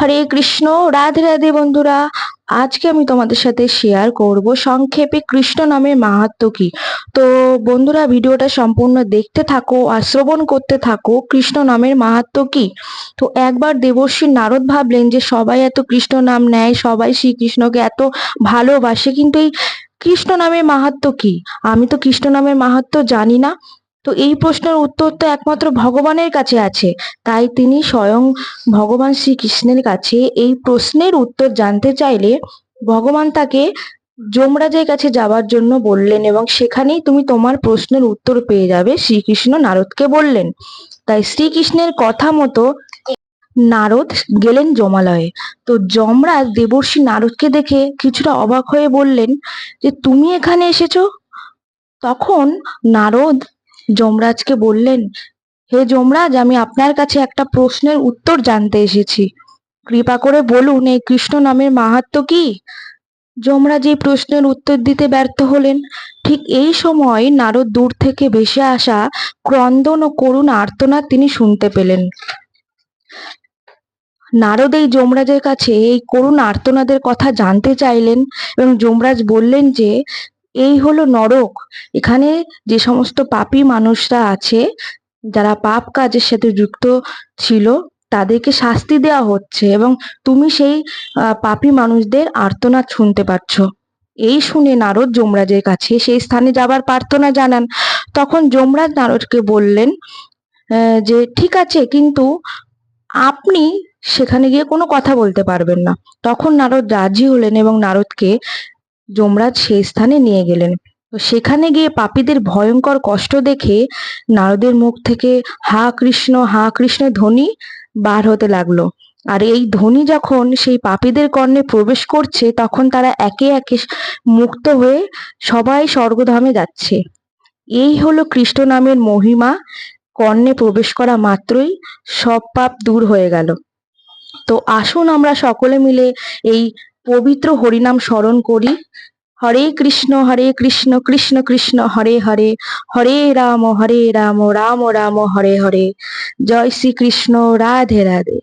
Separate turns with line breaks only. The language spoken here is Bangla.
হরে কৃষ্ণ রাধে রাধে বন্ধুরা আজকে আমি তোমাদের সাথে শেয়ার করব সংক্ষেপে কৃষ্ণ নামের মাহাত্ম কি তো বন্ধুরা ভিডিওটা সম্পূর্ণ দেখতে থাকো আর শ্রবণ করতে থাকো কৃষ্ণ নামের মাহাত্ম কি তো একবার দেবর্ষী নারদ ভাবলেন যে সবাই এত কৃষ্ণ নাম নেয় সবাই শ্রীকৃষ্ণকে এত ভালোবাসে কিন্তু এই কৃষ্ণ নামের মাহাত্ম কি আমি তো কৃষ্ণ নামের মাহাত্ম জানি না তো এই প্রশ্নের উত্তর তো একমাত্র ভগবানের কাছে আছে তাই তিনি স্বয়ং ভগবান শ্রীকৃষ্ণের কাছে এই প্রশ্নের উত্তর জানতে চাইলে ভগবান তাকে যমরাজের কাছে যাওয়ার জন্য বললেন এবং সেখানেই তুমি তোমার প্রশ্নের উত্তর পেয়ে যাবে শ্রীকৃষ্ণ নারদকে বললেন তাই শ্রীকৃষ্ণের কথা মতো নারদ গেলেন জমালয়ে তো যমরাজ দেবর্ষী নারদকে দেখে কিছুটা অবাক হয়ে বললেন যে তুমি এখানে এসেছো তখন নারদ যমরাজকে বললেন হে যমরাজ আমি আপনার কাছে একটা প্রশ্নের উত্তর জানতে এসেছি কৃপা করে বলুন এই কৃষ্ণ নামের মাহাত্ম কি যমরাজ এই প্রশ্নের উত্তর দিতে ব্যর্থ হলেন ঠিক এই সময় নারদ দূর থেকে ভেসে আসা ক্রন্দন ও করুণ আর্তনাদ তিনি শুনতে পেলেন নারদ এই যমরাজের কাছে এই করুণ আর্তনাদের কথা জানতে চাইলেন এবং যমরাজ বললেন যে এই হলো নরক এখানে যে সমস্ত পাপী মানুষরা আছে যারা পাপ কাজের সাথে যুক্ত ছিল তাদেরকে শাস্তি দেওয়া হচ্ছে এবং তুমি সেই পাপী মানুষদের আর্তনাদ শুনতে পাচ্ছ এই শুনে নারদ যমরাজের কাছে সেই স্থানে যাবার প্রার্থনা জানান তখন যমরাজ নারদকে বললেন যে ঠিক আছে কিন্তু আপনি সেখানে গিয়ে কোনো কথা বলতে পারবেন না তখন নারদ রাজি হলেন এবং নারদকে যমরাজ সেই স্থানে নিয়ে গেলেন তো সেখানে গিয়ে পাপীদের ভয়ঙ্কর কষ্ট দেখে নারদের মুখ থেকে হা কৃষ্ণ হা কৃষ্ণ ধ্বনি বার হতে লাগলো আর এই ধ্বনি যখন সেই পাপীদের কর্ণে প্রবেশ করছে তখন তারা একে একে মুক্ত হয়ে সবাই স্বর্গধামে যাচ্ছে এই হলো কৃষ্ণ নামের মহিমা কর্ণে প্রবেশ করা মাত্রই সব পাপ দূর হয়ে গেল তো আসুন আমরা সকলে মিলে এই পবিত্র হরিনাম স্মরণ করি ହରେ କୃଷ୍ଣ ହରେ କୃଷ୍ଣ କୃଷ୍ଣ କୃଷ୍ଣ ହରେ ହରେ ହରେ ରାମ ହରେ ରାମ ରାମ ରାମ ହରେ ହରେ ଜୟ ଶ୍ରୀ କୃଷ୍ଣ ରାଧେ ରାଧେ